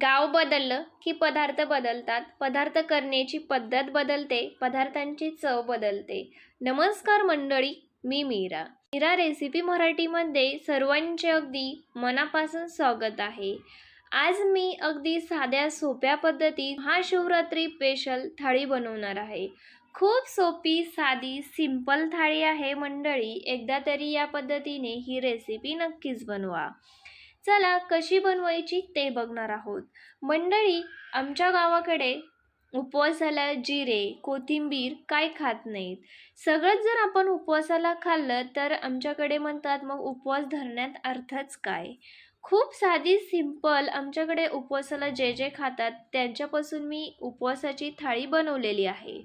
गाव बदललं की पदार्थ बदलतात. पदार्थ करण्याची पद्धत बदलते पदार्थांची चव बदलते. नमस्कार मंडळी मी मीरा. मीरा रेसिपी मराठीमध्ये सर्वांचे अगदी मनापासून स्वागत आहे. आज मी अगदी साध्या सोप्या पद्धतीत महाशिवरात्री स्पेशल थाळी बनवणार आहे. खूप सोपी साधी सिंपल थाळी आहे मंडळी. एकदा तरी या पद्धतीने ही रेसिपी नक्कीच बनवा. चला कशी बनवायची ते बघणार आहोत. मंडळी आमच्या गावाकडे उपवासाला जिरे कोथिंबीर काय खात नाहीत. सगळंच जर आपण उपवासाला खाल्लं तर आमच्याकडे म्हणतात मग उपवास धरण्यात अर्थच काय? खूप साधी सिंपल आमच्याकडे उपवासाला जे जे खातात त्यांच्यापासून मी उपवासाची थाळी बनवलेली आहे.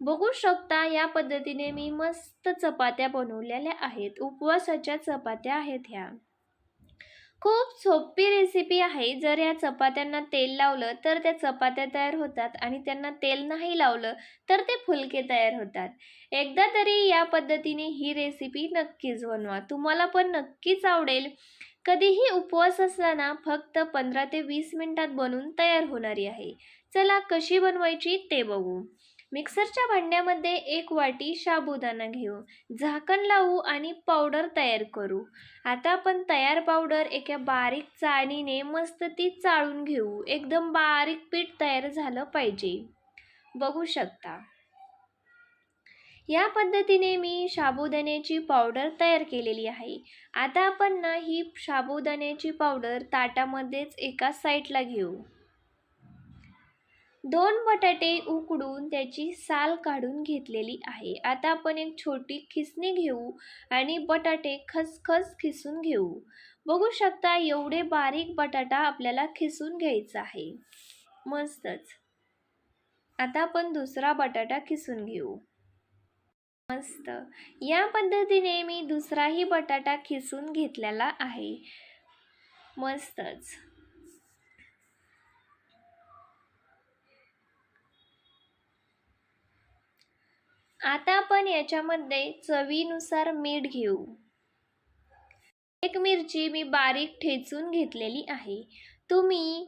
बघू शकता या पद्धतीने मी मस्त चपात्या बनवलेल्या आहेत. उपवासाच्या चपात्या आहेत ह्या. खूप सोपी रेसिपी आहे. जर या चपात्यांना तेल लावलं तर त्या चपात्या तयार होतात आणि त्यांना तेल नाही लावलं तर ते फुलके तयार होतात. एकदा तरी या पद्धतीने ही रेसिपी नक्कीच बनवा. तुम्हाला पण नक्कीच आवडेल. कधीही उपवास असताना फक्त पंधरा ते वीस मिनटात बनून तयार होणारी आहे. चला कशी बनवायची ते बघू. मिक्सरच्या भांड्यामध्ये एक वाटी साबुदाणा घेऊ झाकण लावू आणि पावडर तयार करू. आता आपण तयार पावडर एका बारीक चाळणीने मस्त ती चाळून घेऊ. एकदम बारीक पीठ तयार झालं पाहिजे. बघू शकता. या पद्धतीने मी साबुदाण्याची पावडर तयार केलेली आहे. आता आपण ना ही साबुदाण्याची पावडर ताटामध्येच एका साईडला घेऊ. दोन बटाटे उकडून त्याची साल काढून घेतलेली आहे. आता आपण एक छोटी खिसणी घेऊ आणि बटाटे खसखस खिसून घेऊ. बघू शकता एवढे बारीक बटाटा आपल्याला खिसून घ्यायचा आहे. मस्तच. आता आपण दुसरा बटाटा खिसून घेऊ. मस्त. या पद्धतीने मी दुसराही बटाटा खिसून घेतलेला आहे. मस्तच. आता आपण याच्यामध्ये चवीनुसार मीठ घेऊ. एक मिरची मी बारीक ठेचून घेतलेली आहे. तुम्ही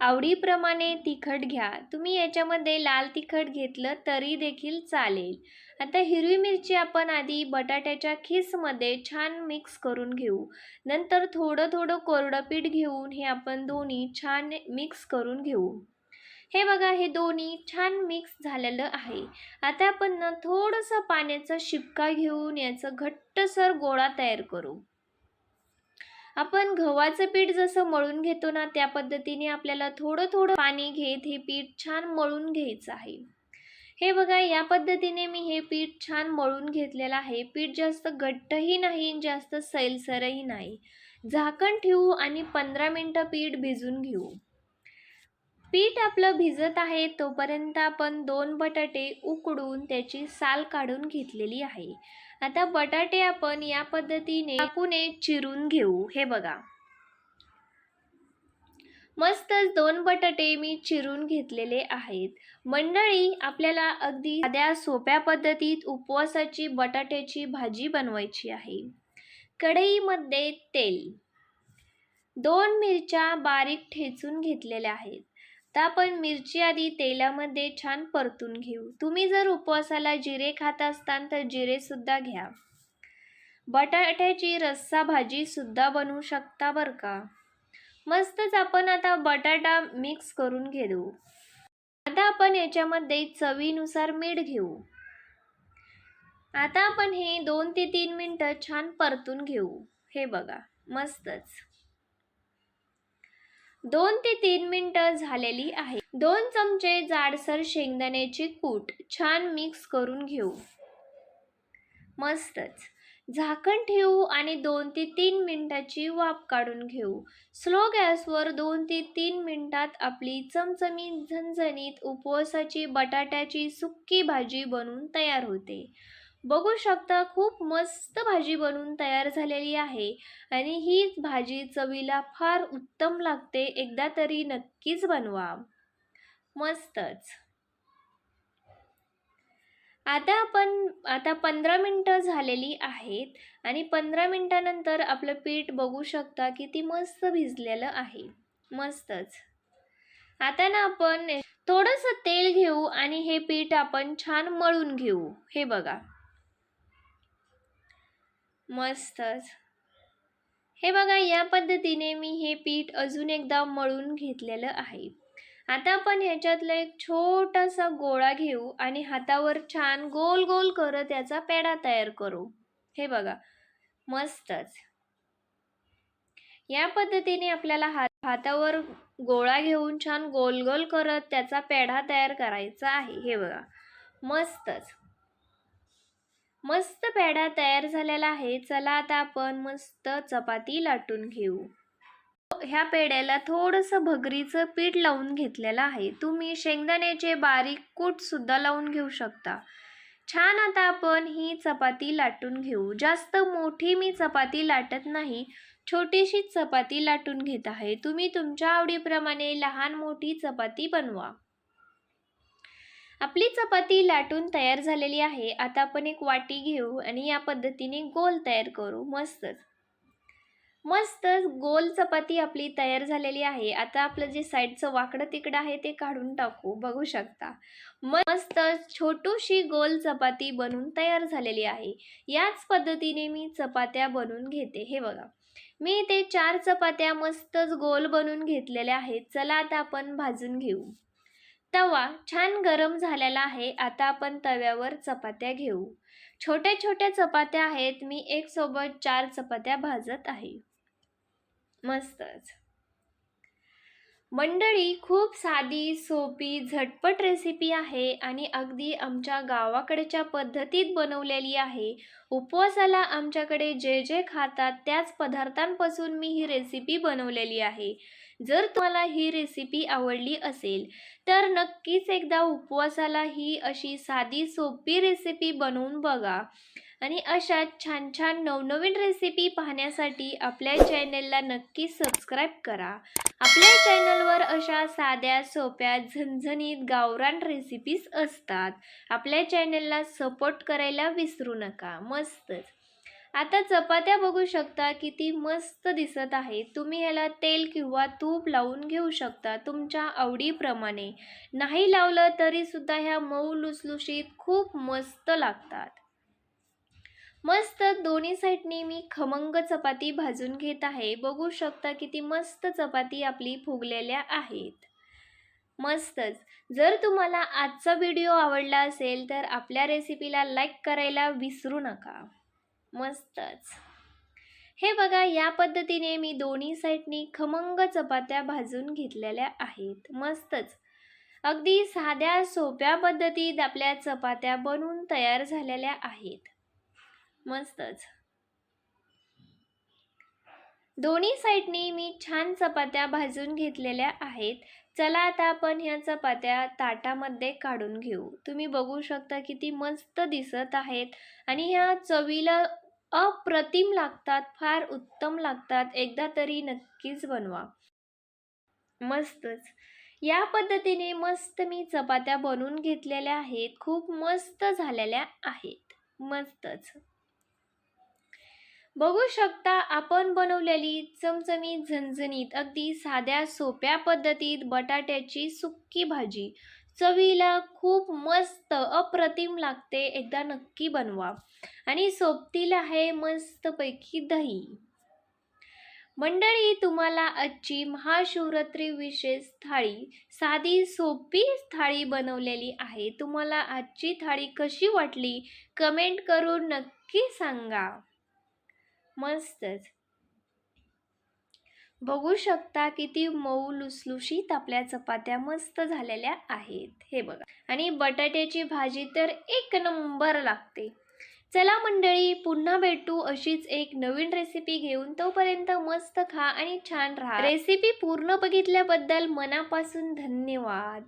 आवडीप्रमाणे तिखट घ्या. तुम्ही याच्यामध्ये लाल तिखट घेतलं तरी देखील चालेल. आता हिरवी मिरची आपण आधी बटाट्याच्या खिसमध्ये छान मिक्स करून घेऊ. नंतर थोडं थोडं कोरडं पीठ घेऊन हे आपण दोन्ही छान मिक्स करून घेऊ. हे बघा हे दोन्ही छान मिक्स झालेलं आहे. आता आपण ना थोडंसं पाण्याचा शिपका घेऊन याचं घट्टसर गोळा तयार करू. आपण गव्हाचं पीठ जसं मळून घेतो ना त्या पद्धतीने आपल्याला थोडं थोडं पाणी घेत हे पीठ छान मळून घ्यायचं आहे. हे बघा या पद्धतीने मी हे पीठ छान मळून घेतलेलं आहे. पीठ जास्त घट्टही नाही जास्त सैलसरही नाही. झाकण ठेवू आणि पंधरा मिनटं पीठ भिजून घेऊ. पीठ आपलं भिजत आहे तोपर्यंत आपण दोन बटाटे उकडून त्याची साल काढून घेतलेली आहे. आता बटाटे आपण या पद्धतीने चाकूने चिरून घेऊ. हे बघा. मस्तच दोन बटाटे मी चिरून घेतलेले आहेत. मंडळी आपल्याला अगदी साध्या सोप्या पद्धतीत उपवासाची बटाट्याची भाजी बनवायची आहे. कढईमध्ये तेल. दोन मिरच्या बारीक ठेचून घेतलेल्या आहेत. तर आपण मिरची आधी तेलामध्ये छान परतून घेऊ. तुम्ही जर उपवासाला जिरे खात असताल तर जिरेसुद्धा घ्या. बटाट्याची रस्सा भाजीसुद्धा बनवू शकता बरं का? मस्तच आपण आता बटाटा मिक्स करून घेऊ. आता आपण याच्यामध्ये चवीनुसार मीठ घेऊ. आता आपण हे दोन ते तीन मिनटं छान परतून घेऊ. हे बघा मस्तच. दोन ते तीन मिनटं झालेली आहे. दोन चमचे जाडसर शेंगदाण्याची कूट छान मिक्स करून घेऊ. मस्तच. झाकण ठेवू आणि दोन ते तीन मिनिटाची वाफ काढून घेऊ. स्लो गॅसवर दोन ते तीन मिनिटात आपली चमचमीत झणझणीत उपवासाची बटाट्याची सुक्की भाजी बनून तयार होते. बघू शकता खूप मस्त भाजी बनवून तयार झालेली आहे. आणि ही भाजी चवीला फार उत्तम लागते. एकदा तरी नक्कीच बनवा. मस्तच. आता आपण आता पंधरा मिनटं झालेली आहेत आणि पंधरा मिनटानंतर आपलं पीठ बघू शकता किती मस्त भिजलेलं आहे. मस्तच. आता ना आपण थोडंसं तेल घेऊ आणि हे पीठ आपण छान मळून घेऊ. हे बघा. मस्तच. हे बघा या पद्धतीने मी हे पीठ अजून एकदा मळून घेतलेलं आहे. आता आपण ह्याच्यातला एक छोटासा गोळा घेऊ आणि हातावर छान गोल गोल करत याचा पेढा तयार करू. हे बघा मस्तच. या पद्धतीने आपल्याला हात हातावर गोळा घेऊन छान गोल गोल करत त्याचा पेढा तयार करायचा आहे. हे बघा मस्तच. मस्त पेढा तयार झालेला आहे. चला आता आपण मस्त चपाती लाटून घेऊ. ह्या पेढ्याला थोडंसं भगरीचं पीठ लावून घेतलेलं आहे. तुम्ही शेंगदाण्याचे बारीक कूटसुद्धा लावून घेऊ शकता. छान आता आपण ही चपाती लाटून घेऊ. जास्त मोठी मी चपाती लाटत नाही. छोटीशी चपाती लाटून घेत आहे. तुम्ही तुमच्या आवडीप्रमाणे लहान मोठी चपाती बनवा. आपली चपाती लाटून तयार झालेली आहे. आता आपण एक वाटी घेऊ आणि या पद्धतीने गोल तयार करू. मस्तच. मस्तच गोल चपाती आपली तयार झालेली आहे. आता आपलं जे साईडचं वाकडं तिकडं आहे ते काढून टाकू. बघू शकता. मस्त छोटूशी गोल चपाती बनून तयार झालेली आहे. याच पद्धतीने मी चपात्या बनवून घेते. हे बघा. मी ते चार चपात्या मस्तच गोल बनवून घेतलेल्या आहेत. चला आता आपण भाजून घेऊ. तवा छान गरम झालेला आहे. आता आपण तव्यावर चपात्या घेऊ. छोट्या छोट्या चपात्या आहेत. मी एक सोबत चार चपात्या भाजत आहे. मस्तच. मंडळी खूप साधी सोपी झटपट रेसिपी आहे आणि अगदी आमच्या गावाकडच्या पद्धतीत बनवलेली आहे. उपवासाला आमच्याकडे जे जे खातात त्याच पदार्थांपासून मी ही रेसिपी बनवलेली आहे. जर तुम्हाला ही रेसिपी आवडली असेल तर नक्कीच एकदा उपवासाला ही अशी साधी सोपी रेसिपी बनवून बघा. आणि अशा छान छान नवनवीन रेसिपी पाहण्यासाठी आपल्या चॅनलला नक्की सबस्क्राईब करा. आपल्या चॅनलवर अशा साध्या सोप्या झणझणीत गावरान रेसिपीज असतात. आपल्या चॅनलला सपोर्ट करायला विसरू नका. मस्तच! आता चपात्या बघू शकता किती मस्त दिसत आहे तुम्ही ह्याला तेल किंवा तूप लावून घेऊ शकता तुमच्या आवडीप्रमाणे. नाही लावलं तरीसुद्धा ह्या मऊ लुसलुशीत खूप मस्त लागतात. मस्त दोन्ही साईडनी मी खमंग चपाती भाजून घेत आहे. बघू शकता किती मस्त चपाती आपली फुगलेल्या आहेत. मस्तच. जर तुम्हाला आजचा व्हिडिओ आवडला असेल तर आपल्या रेसिपीला लाईक करायला विसरू नका. मस्तच. हे बघा या पद्धतीने मी दोन्ही साईडनी खमंग चपात्या भाजून घेतलेल्या आहेत. मस्तच. अगदी साध्या सोप्या पद्धतीत आपल्या चपात्या बनवून तयार झालेल्या आहेत. मस्तच. दोन्ही साईडनी मी छान चपात्या भाजून घेतलेल्या आहेत. चला आता आपण ह्या चपात्या ताटामध्ये काढून घेऊ. तुम्ही बघू शकता किती मस्त दिसत आहेत आणि ह्या चवीला अप्रतिम लागतात फार उत्तम लागतात. एकदा तरी नक्कीच बनवा. मस्तच. या पद्धतीने मस्त मी चपात्या बनवून घेतलेल्या आहेत. खूप मस्त झालेल्या आहेत. मस्तच. बघू शकता आपण बनवलेली चमचमीत झणझणीत अगदी साध्या सोप्या पद्धतीत बटाट्याची सुक्की भाजी. चवीला खूप मस्त अप्रतिम लागते एकदा नक्की बनवा. आणि सोबतील आहे मस्तपैकी दही. मंडळी तुम्हाला आजची महाशिवरात्री विशेष थाळी साधी सोपी थाळी बनवलेली आहे. तुम्हाला आजची थाळी कशी वाटली कमेंट करून नक्की सांगा. मस्तच. बघू शकता किती मऊ लुसलुशीत आपल्या चपात्या मस्त झालेल्या आहेत. हे बघा. आणि बटाट्याची भाजी तर एक नंबर लागते. चला मंडळी पुन्हा भेटू अशीच एक नवीन रेसिपी घेऊन. तोपर्यंत मस्त खा आणि छान राहा. रेसिपी पूर्ण बघितल्याबद्दल मनापासून धन्यवाद.